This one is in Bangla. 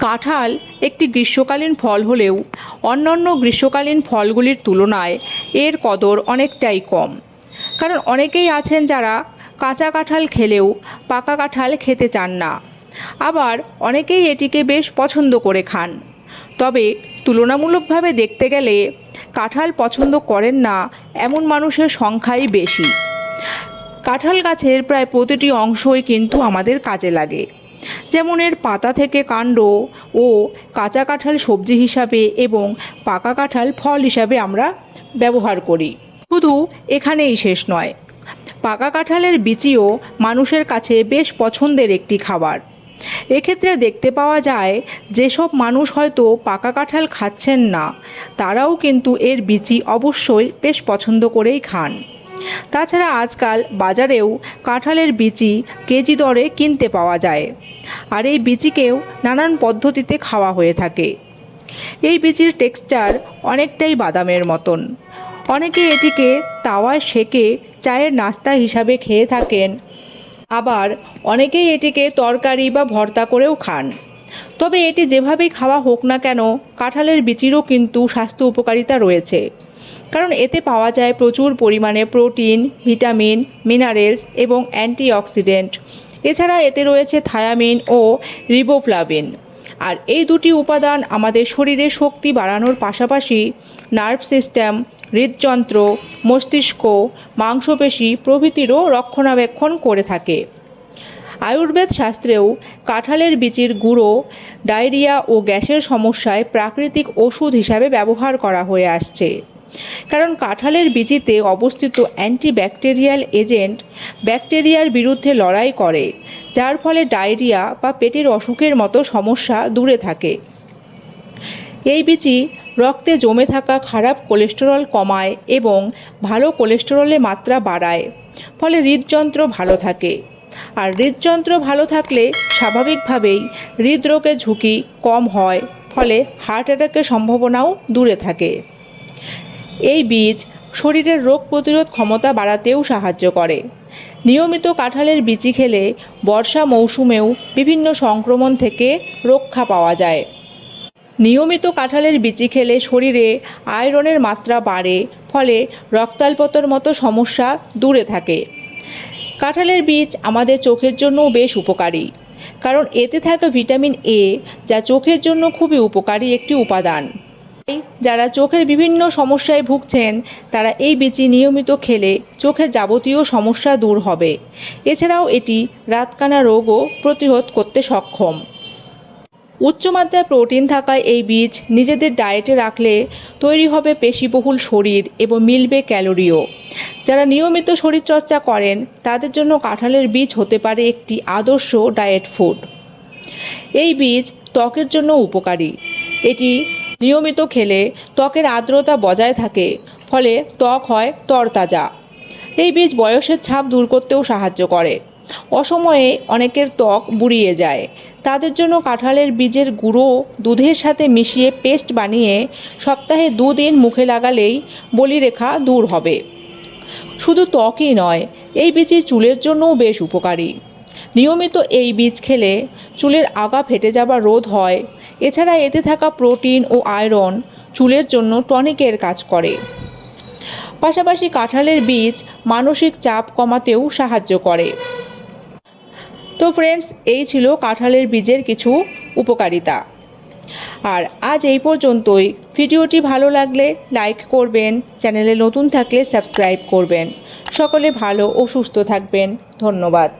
কাঁঠাল একটি গ্রীষ্মকালীন ফল হলেও অন্যান্য গ্রীষ্মকালীন ফলগুলির তুলনায় এর কদর অনেকটাই কম। কারণ অনেকেই আছেন যারা কাঁচা কাঁঠাল খেলেও পাকা কাঁঠাল খেতে চান না। আবার অনেকেই এটিকে বেশ পছন্দ করে খান। তবে তুলনামূলকভাবে দেখতে গেলে কাঁঠাল পছন্দ করেন না এমন মানুষের সংখ্যাই বেশি। কাঁঠাল গাছের প্রায় প্রতিটি অংশই কিন্তু আমাদের কাজে লাগে। যেমন এর পাতা থেকে কাণ্ড ও কাঁচা কাঁঠাল সবজি হিসাবে এবং পাকা কাঁঠাল ফল হিসাবে আমরা ব্যবহার করি। শুধু এখানেই শেষ নয়। পাকা কাঁঠালের বিচিও মানুষের কাছে বেশ পছন্দের একটি খাবার। এক্ষেত্রে দেখতে পাওয়া যায়, যেসব মানুষ হয়তো পাকা কাঁঠাল খাচ্ছেন না, তারাও কিন্তু এর বিচি অবশ্যই বেশ পছন্দ করেই খান। তাছাড়া আজকাল বাজারেও কাঁঠালের বিচি কেজি দরে কিনতে পাওয়া যায়। আর এই বিচিকেও নানান পদ্ধতিতে খাওয়া হয়ে থাকে। এই বিচির টেক্সচার অনেকটাই বাদামের মতন। অনেকে এটিকে তাওয়ায় সেকে চায়ের নাস্তা হিসাবে খেয়ে থাকেন। আবার অনেকেই এটিকে তরকারি বা ভর্তা করেও খান। তবে এটি যেভাবেই খাওয়া হোক না কেন, কাঁঠালের বিচিরও কিন্তু স্বাস্থ্য উপকারিতা রয়েছে। কারণ এতে পাওয়া যায় প্রচুর পরিমাণে প্রোটিন, ভিটামিন, মিনারেলস এবং অ্যান্টিঅক্সিডেন্ট। এছাড়া এতে রয়েছে থায়ামিন ও রিবোফ্লাভিন। আর এই দুটি উপাদান আমাদের শরীরে শক্তি বাড়ানোর পাশাপাশি নার্ভ সিস্টেম, হৃদযন্ত্র, মস্তিষ্ক, মাংসপেশি প্রভৃতিরও রক্ষণাবেক্ষণ করে থাকে। আয়ুর্বেদ শাস্ত্রেও কাঁঠালের বিচির গুঁড়ো, ডায়রিয়া ও গ্যাসের সমস্যায় প্রাকৃতিক ওষুধ হিসাবে ব্যবহার করা হয়ে আসছে। কারণ কাঁঠালের বিচিতে অবস্থিত অ্যান্টিব্যাকটেরিয়াল এজেন্ট ব্যাকটেরিয়ার বিরুদ্ধে লড়াই করে, যার ফলে ডায়রিয়া বা পেটের অসুখের মতো সমস্যা দূরে থাকে। এই বিচি রক্তে জমে থাকা খারাপ কোলেস্টেরল কমায় এবং ভালো কোলেস্টেরলের মাত্রা বাড়ায়, ফলে হৃদযন্ত্র ভালো থাকে। আর হৃদযন্ত্র ভালো থাকলে স্বাভাবিকভাবেই হৃদরোগের ঝুঁকি কম হয়, ফলে হার্ট অ্যাটাকের সম্ভাবনাও দূরে থাকে। এই বীজ শরীরের রোগ প্রতিরোধ ক্ষমতা বাড়াতেও সাহায্য করে। নিয়মিত কাঁঠালের বিচি খেলে বর্ষা মৌসুমেও বিভিন্ন সংক্রমণ থেকে রক্ষা পাওয়া যায়। নিয়মিত কাঁঠালের বিচি খেলে শরীরে আয়রনের মাত্রা বাড়ে, ফলে রক্তাল্পতার মতো সমস্যা দূরে থাকে। কাঁঠালের বীজ আমাদের চোখের জন্যও বেশ উপকারী, কারণ এতে থাকা ভিটামিন এ যা চোখের জন্য খুবই উপকারী একটি উপাদান। যারা চোখের বিভিন্ন সমস্যায় ভুগছেন, তারা এই বিচি নিয়মিত খেলে চোখের যাবতীয় সমস্যা দূর হবে। এছাড়াও এটি রাতকানা রোগও প্রতিরোধ করতে সক্ষম। উচ্চমাত্রায় প্রোটিন থাকায় এই বীজ নিজেদের ডায়েটে রাখলে তৈরি হবে পেশিবহুল শরীর এবং মিলবে ক্যালোরিও। যারা নিয়মিত শরীরচর্চা করেন, তাদের জন্য কাঁঠালের বীজ হতে পারে একটি আদর্শ ডায়েট ফুড। এই বীজ ত্বকের জন্য উপকারী। এটি নিয়মিত খেলে ত্বকের আর্দ্রতা বজায় থাকে, ফলে ত্বক হয় তরতাজা। এই বীজ বয়সের ছাপ দূর করতেও সাহায্য করে। অসময়ে অনেকের ত্বক বুড়িয়ে যায়। তাদের জন্য কাঁঠালের বীজের গুঁড়ো দুধের সাথে মিশিয়ে পেস্ট বানিয়ে সপ্তাহে দুদিন মুখে লাগালেই বলিরেখা দূর হবে। শুধু ত্বকই নয়, এই বীজই চুলের জন্যও বেশ উপকারী। নিয়মিত এই বীজ খেলে চুলের আগা ফেটে যাওয়া রোধ হয় এছাড়া এতে থাকা প্রোটিন ও আয়রন চুলের জন্য টনিকের কাজ করে। পাশাপাশি কাঁঠালের বীজ মানসিক চাপ কমাতেও সাহায্য করে। তো ফ্রেন্ডস এই ছিল কাঁঠালের বীজের কিছু উপকারিতা। আর আজ এই পর্যন্তই। ভিডিওটি ভালো লাগলে লাইক করবেন, চ্যানেলে নতুন থাকলে সাবস্ক্রাইব করবেন। সকলে ভালো ও সুস্থ থাকবেন। ধন্যবাদ।